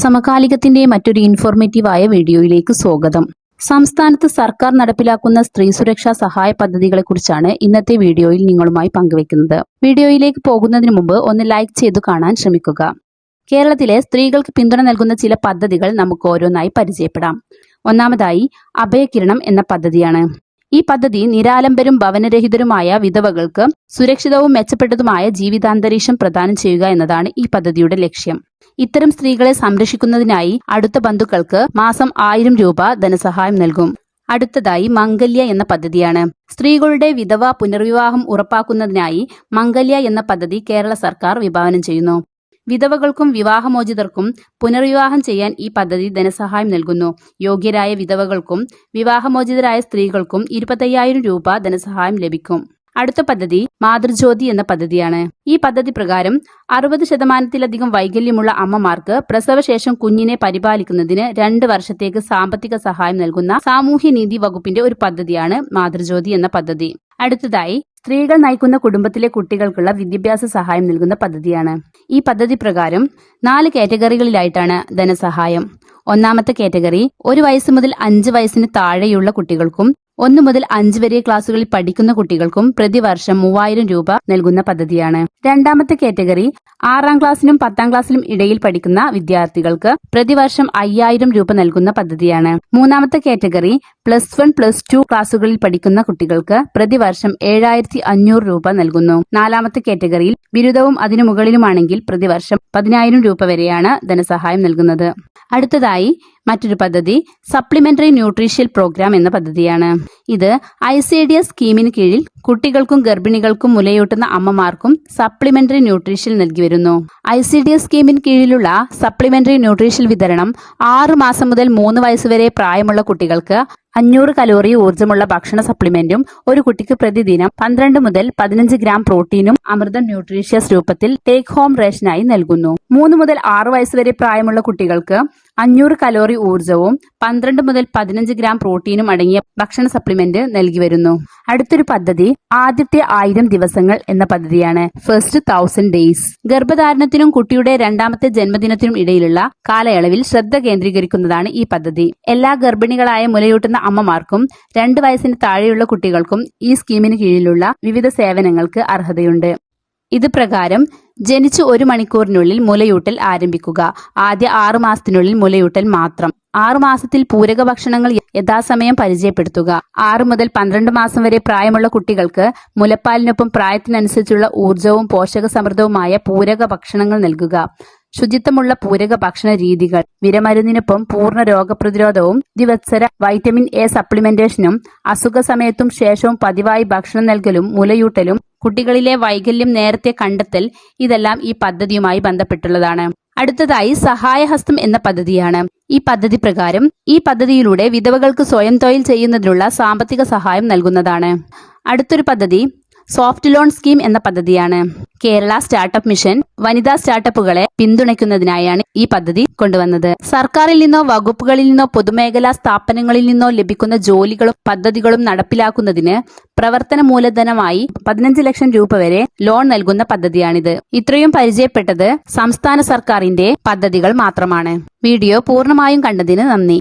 സമകാലികത്തിന്റെ മറ്റൊരു ഇൻഫോർമേറ്റീവായ വീഡിയോയിലേക്ക് സ്വാഗതം. സംസ്ഥാനത്ത് സർക്കാർ നടപ്പിലാക്കുന്ന സ്ത്രീ സുരക്ഷാ സഹായ പദ്ധതികളെക്കുറിച്ചാണ് ഇന്നത്തെ വീഡിയോയിൽ നിങ്ങളുമായി പങ്കുവെക്കുന്നത് വീഡിയോയിലേക്ക് പോകുന്നതിന് മുമ്പ് ഒന്ന് ലൈക്ക് ചെയ്തു കാണാൻ ശ്രമിക്കുക. കേരളത്തിലെ സ്ത്രീകൾക്ക് പിന്തുണ നൽകുന്ന ചില പദ്ധതികൾ നമുക്ക് ഓരോന്നായി പരിചയപ്പെടാം. ഒന്നാമതായി അഭയകിരണം എന്ന പദ്ധതിയാണ്. ഈ പദ്ധതി നിരാലംബരും ഭവനരഹിതരുമായ വിധവകൾക്ക് സുരക്ഷിതവും മെച്ചപ്പെട്ടതുമായ ജീവിതാന്തരീക്ഷം പ്രദാനം ചെയ്യുക എന്നതാണ് ഈ പദ്ധതിയുടെ ലക്ഷ്യം. ഇത്തരം സ്ത്രീകളെ സംരക്ഷിക്കുന്നതിനായി അടുത്ത ബന്ധുക്കൾക്ക് മാസം ആയിരം രൂപ ധനസഹായം നൽകും. അടുത്തതായി മംഗല്യ എന്ന പദ്ധതിയാണ്. സ്ത്രീകളുടെ വിധവ പുനർവിവാഹം ഉറപ്പാക്കുന്നതിനായി മംഗല്യ എന്ന പദ്ധതി കേരള സർക്കാർ വിഭാവനം ചെയ്യുന്നു. വിധവകൾക്കും വിവാഹമോചിതർക്കും പുനർവിവാഹം ചെയ്യാൻ ഈ പദ്ധതി ധനസഹായം നൽകുന്നു. യോഗ്യരായ വിധവകൾക്കും വിവാഹമോചിതരായ സ്ത്രീകൾക്കും ഇരുപത്തയ്യായിരം രൂപ ധനസഹായം ലഭിക്കും. അടുത്ത പദ്ധതി മാതൃജ്യോതി എന്ന പദ്ധതിയാണ്. ഈ പദ്ധതി പ്രകാരം അറുപത് ശതമാനത്തിലധികം വൈകല്യമുള്ള അമ്മമാർക്ക് പ്രസവശേഷം കുഞ്ഞിനെ പരിപാലിക്കുന്നതിന് രണ്ട് വർഷത്തേക്ക് സാമ്പത്തിക സഹായം നൽകുന്ന സാമൂഹ്യനീതി വകുപ്പിന്റെ ഒരു പദ്ധതിയാണ് മാതൃജ്യോതി എന്ന പദ്ധതി. അടുത്തതായി സ്ത്രീകൾ നയിക്കുന്ന കുടുംബത്തിലെ കുട്ടികൾക്കുള്ള വിദ്യാഭ്യാസ സഹായം നൽകുന്ന പദ്ധതിയാണ്. ഈ പദ്ധതി പ്രകാരം നാല് കാറ്റഗറികളിലായിട്ടാണ് ധനസഹായം. ഒന്നാമത്തെ കാറ്റഗറി ഒരു വയസ്സ് മുതൽ അഞ്ച് വയസ്സിന് താഴെയുള്ള കുട്ടികൾക്കും ഒന്ന് മുതൽ അഞ്ച് വരെ ക്ലാസ്സുകളിൽ പഠിക്കുന്ന കുട്ടികൾക്കും പ്രതിവർഷം മൂവായിരം രൂപ നൽകുന്ന പദ്ധതിയാണ്. രണ്ടാമത്തെ കാറ്റഗറി ആറാം ക്ലാസ്സിനും പത്താം ക്ലാസ്സിലും ഇടയിൽ പഠിക്കുന്ന വിദ്യാർത്ഥികൾക്ക് പ്രതിവർഷം അയ്യായിരം രൂപ നൽകുന്ന പദ്ധതിയാണ്. മൂന്നാമത്തെ category plus one plus two ക്ലാസ്സുകളിൽ പഠിക്കുന്ന കുട്ടികൾക്ക് പ്രതിവർഷം ഏഴായിരത്തി അഞ്ഞൂറ് രൂപ നൽകുന്നു. നാലാമത്തെ കാറ്റഗറിയിൽ ബിരുദവും അതിനു മുകളിലുമാണെങ്കിൽ പ്രതിവർഷം പതിനായിരം രൂപ വരെയാണ് ധനസഹായം നൽകുന്നത്. അടുത്തതായി മറ്റൊരു പദ്ധതി സപ്ലിമെന്ററി ന്യൂട്രീഷ്യൽ പ്രോഗ്രാം എന്ന പദ്ധതിയാണ്. ഇത് ഐ സി ഡി എസ് സ്കീമിന് കീഴിൽ കുട്ടികൾക്കും ഗർഭിണികൾക്കും മുലയൂട്ടുന്ന അമ്മമാർക്കും സപ്ലിമെന്ററി ന്യൂട്രീഷ്യൽ നൽകി വരുന്നു. ഐ സി ഡി എസ് സ്കീമിന് കീഴിലുള്ള സപ്ലിമെന്ററി ന്യൂട്രീഷ്യൽ വിതരണം ആറ് മാസം മുതൽ മൂന്ന് വയസ്സുവരെ പ്രായമുള്ള കുട്ടികൾക്ക് അഞ്ഞൂറ് കലോറി ഊർജമുള്ള ഭക്ഷണ സപ്ലിമെന്റും ഒരു കുട്ടിക്ക് പ്രതിദിനം പന്ത്രണ്ട് മുതൽ പതിനഞ്ച് ഗ്രാം പ്രോട്ടീനും അമൃതം ന്യൂട്രീഷ്യസ് രൂപത്തിൽ ടേക്ക് ഹോം റേഷനായി നൽകുന്നു. മൂന്ന് മുതൽ ആറ് വയസ്സുവരെ പ്രായമുള്ള കുട്ടികൾക്ക് അഞ്ഞൂറ് കലോറി ഊർജവും പന്ത്രണ്ട് മുതൽ പതിനഞ്ച് ഗ്രാം പ്രോട്ടീനും അടങ്ങിയ ഭക്ഷണ സപ്ലിമെന്റ് നൽകി വരുന്നു. അടുത്തൊരു പദ്ധതി ആദ്യത്തെ ആയിരം ദിവസങ്ങൾ എന്ന പദ്ധതിയാണ്. ഫസ്റ്റ് തൗസൻഡ് ഡേയ്സ് ഗർഭധാരണത്തിനും കുട്ടിയുടെ രണ്ടാമത്തെ ജന്മദിനത്തിനും ഇടയിലുള്ള കാലയളവിൽ ശ്രദ്ധ കേന്ദ്രീകരിക്കുന്നതാണ് ഈ പദ്ധതി. എല്ലാ ഗർഭിണികളായ മുലയൂട്ടുന്ന അമ്മമാർക്കും രണ്ട് വയസ്സിന് താഴെയുള്ള കുട്ടികൾക്കും ഈ സ്കീമിന് കീഴിലുള്ള വിവിധ സേവനങ്ങൾക്ക് അർഹതയുണ്ട്. ഇത് പ്രകാരം ജനിച്ച് ഒരു മണിക്കൂറിനുള്ളിൽ മുലയൂട്ടൽ ആരംഭിക്കുക. ആദ്യ ആറു മാസത്തിനുള്ളിൽ മുലയൂട്ടൽ മാത്രം. ആറു മാസത്തിൽ പൂരക ഭക്ഷണങ്ങൾ യഥാസമയം പരിചയപ്പെടുത്തുക. ആറു മുതൽ പന്ത്രണ്ട് മാസം വരെ പ്രായമുള്ള കുട്ടികൾക്ക് മുലപ്പാലിനൊപ്പം പ്രായത്തിനനുസരിച്ചുള്ള ഊർജവും പോഷക സമൃദ്ധവുമായ പൂരക ഭക്ഷണങ്ങൾ നൽകുക. ശുചിത്വമുള്ള പൂരക ഭക്ഷണ രീതികൾ വിരമരുന്നിനൊപ്പം പൂർണ രോഗപ്രതിരോധവും ദിവത്സര വൈറ്റമിൻ എ സപ്ലിമെന്റേഷനും അസുഖ സമയത്തും ശേഷവും പതിവായി ഭക്ഷണം നൽകലും മുലയൂട്ടലും കുട്ടികളിലെ വൈകല്യം നേരത്തെ കണ്ടെത്തൽ ഇതെല്ലാം ഈ പദ്ധതിയുമായി ബന്ധപ്പെട്ടുള്ളതാണ്. അടുത്തതായി സഹായഹസ്തം എന്ന പദ്ധതിയാണ്. ഈ പദ്ധതി പ്രകാരം ഈ പദ്ധതിയിലൂടെ വിധവകൾക്ക് സ്വയം തൊഴിൽ ചെയ്യുന്നതിനുള്ള സാമ്പത്തിക സഹായം നൽകുന്നതാണ്. അടുത്തൊരു പദ്ധതി സോഫ്റ്റ് ലോൺ സ്കീം എന്ന പദ്ധതിയാണ്. കേരള സ്റ്റാർട്ടപ്പ് മിഷൻ വനിതാ സ്റ്റാർട്ടപ്പുകളെ പിന്തുണയ്ക്കുന്നതിനായാണ് ഈ പദ്ധതി കൊണ്ടുവന്നത്. സർക്കാരിൽ നിന്നോ വകുപ്പുകളിൽ നിന്നോ പൊതുമേഖലാ സ്ഥാപനങ്ങളിൽ നിന്നോ ലഭിക്കുന്ന ജോലികളും പദ്ധതികളും നടപ്പിലാക്കുന്നതിന് പ്രവർത്തന മൂലധനമായി പതിനഞ്ച് ലക്ഷം രൂപ വരെ ലോൺ നൽകുന്ന പദ്ധതിയാണിത്. ഇത്രയും പരിചയപ്പെട്ടത് സംസ്ഥാന സർക്കാരിന്റെ പദ്ധതികൾ മാത്രമാണ്. വീഡിയോ പൂർണമായും കണ്ടതിന് നന്ദി.